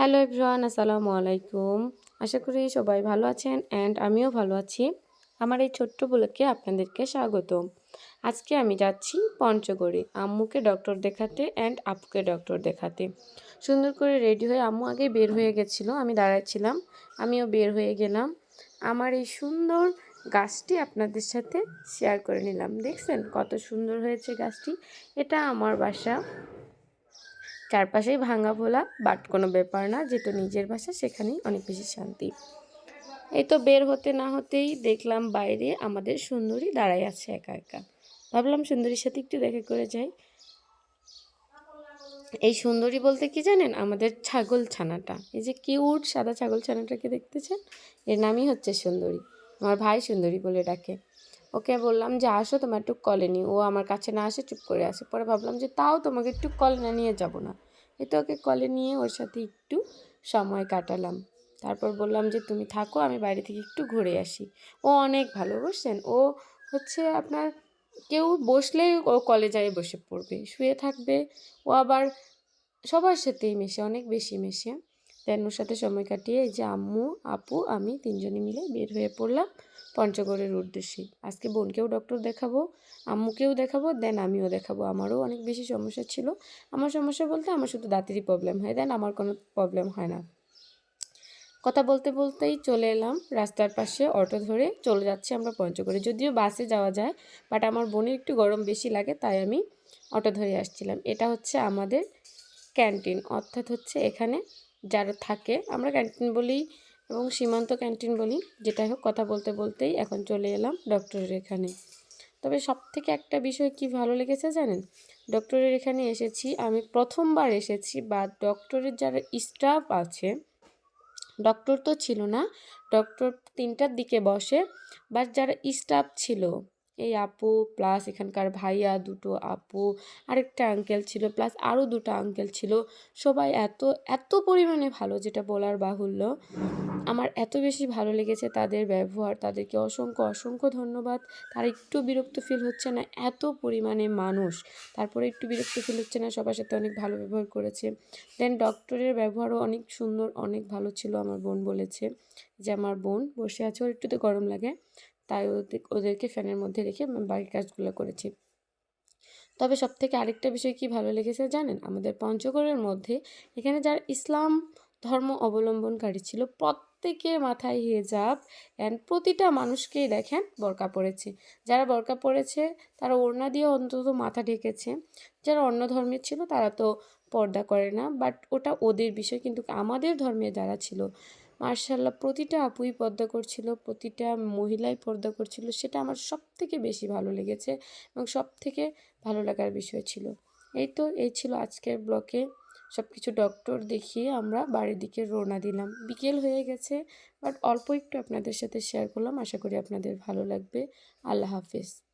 Hello everyone, আসসালামু আলাইকুম। আশা করি সবাই ভালো আছেন অ্যান্ড আমিও ভালো আছি। আমার এই ছোট্ট বুলকে আপনাদেরকে স্বাগত। আজকে আমি যাচ্ছি পঞ্চগড়ে, আম্মুকে ডক্টর দেখাতে অ্যান্ড আপুকে ডক্টর দেখাতে। সুন্দর করে রেডি হয়ে আম্মু আগে বের হয়ে গেছিল, আমি দাঁড়াচ্ছিলাম, আমিও বের হয়ে গেলাম। আমার এই সুন্দর গাছটি আপনাদের সাথে শেয়ার করে নিলাম। দেখছেন কত সুন্দর হয়েছে গাছটি? এটা আমার বাসা। চারপাশেই ভাঙা ভোলা, বাট কোনো ব্যাপার না যেহেতু নিজের বাসা সেখানেই অনেক বেশি শান্তি। এই তো বের হতে না হতেই দেখলাম বাইরে আমাদের সুন্দরী দাঁড়াই আছে একা একা। ভাবলাম সুন্দরীর সাথে একটু দেখা করে যাই। এই সুন্দরী বলতে কি জানেন? আমাদের ছাগল ছানাটা। এই যে কিউট সাদা ছাগল ছানাটাকে দেখতেছেন? এর নামই হচ্ছে সুন্দরী। আমার ভাই সুন্দরী বলে ডাকে। ওকে বললাম যে, আসো, তোমার একটু কলে নি ও আমার কাছে না আসে, চুপ করে আসে পরে ভাবলাম যে, তাও তোমাকে একটু কলে না নিয়ে যাব না। এ তো ওকে কলে নিয়ে ওর সাথে একটু সময় কাটালাম। তারপর বললাম যে, তুমি থাকো, আমি বাইরে থেকে একটু ঘুরে আসি। ও অনেক ভালো, বুঝছেন? ও হচ্ছে আপনার কেউ বসলেই ও কলেজায় বসে পড়বে, শুয়ে থাকবে। ও আবার সবার সাথেই মেশে, অনেক বেশি মেশে। দেন ওর সাথে সময় কাটিয়ে এই যে আম্মু, আপু, আমি তিনজনে মিলে বের হয়ে পড়লাম পঞ্চগড়ের উদ্দেশ্যে। আজকে বোনকেও ডক্টর দেখাবো, আম্মুকেও দেখাবো, দেন আমিও দেখাবো। আমারও অনেক বেশি সমস্যা ছিল। আমার সমস্যা বলতে আমার শুধু দাঁতেরই প্রবলেম হয়, দেন আমার কোনো প্রবলেম হয় না। কথা বলতে বলতেই চলে এলাম রাস্তার পাশে অটো ধরে চলে যাচ্ছি আমরা পঞ্চগড়ে। যদিও বাসে যাওয়া যায় বাট আমার বোনের একটু গরম বেশি লাগে, তাই আমি অটো ধরে আসছিলাম। এটা হচ্ছে আমাদের ক্যান্টিন অর্থাৎ হচ্ছে এখানে যারা থাকে, আমরা ক্যান্টিন বলি এবং সীমান্ত ক্যান্টিন বলি। যেটা হোক, কথা বলতে বলতেই এখন চলে এলাম ডক্টরের এখানে। তবে সব থেকে একটা বিষয় কি ভালো লেগেছে জানেন? ডক্টরের এখানে এসেছি, আমি প্রথমবার এসেছি বা ডক্টরের যারা স্টাফ আছে, ডক্টর তো ছিল না, ডক্টর তিনটার দিকে বসে, বাট যারা স্টাফ ছিল এই আপু প্লাস এখানকার ভাইয়া দুটো আপু, আরেকটা আঙ্কেল ছিল প্লাস আরও দুটো আঙ্কেল ছিল। সবাই এত এত পরিমাণে ভালো যেটা বলার বাহুল্য। আমার এত বেশি ভালো লেগেছে তাদের ব্যবহার, তাদেরকে অসংখ্য অসংখ্য ধন্যবাদ। তার একটু বিরক্ত ফিল হচ্ছে না, এত পরিমাণে মানুষ। তারপরে একটু বিরক্ত ফিল হচ্ছে না, সবার সাথে অনেক ভালো ব্যবহার করেছে। দেন ডক্টরের ব্যবহারও অনেক সুন্দর, অনেক ভালো ছিল, আমার বোন বলেছে যে, আমার বোন বসে আছে, ওর একটুতে গরম লাগে। তাই ওদের ওদেরকে ফ্যানের মধ্যে রেখে বাড়ির কাজগুলো করেছি। তবে সব থেকে আরেকটা বিষয় কি ভালো লেগেছে জানেন? আমাদের পঞ্চগড়ের মধ্যে এখানে যারা ইসলাম ধর্ম অবলম্বনকারী ছিল, প্রত্যেকের মাথায় হেজাব অ্যান্ড প্রতিটা মানুষকেই দেখেন বরকা পড়েছে যারা বরকা পড়েছে তারা ওড়না দিয়ে অন্তত মাথা ঢেকেছে। যারা অন্য ধর্মের ছিল, তারা তো পর্দা করে না। বাট ওটা ওদের বিষয়, কিন্তু আমাদের ধর্মে যারা ছিল মার্শাল্লাহ, প্রতিটা আপুই পর্দা করছিল, প্রতিটা মহিলাই পর্দা করছিল, সেটা আমার সব থেকে বেশি ভালো লেগেছে এবং সব থেকে ভালো লাগার বিষয় ছিল। এই তো, এই ছিল আজকের ব্লকে। সব কিছু ডক্টর দেখিয়ে আমরা বাড়ির দিকে রওনা দিলাম। বিকেল হয়ে গেছে, বাট অল্প একটু আপনাদের সাথে শেয়ার করলাম। আশা করি আপনাদের ভালো লাগবে। আল্লাহ হাফিজ।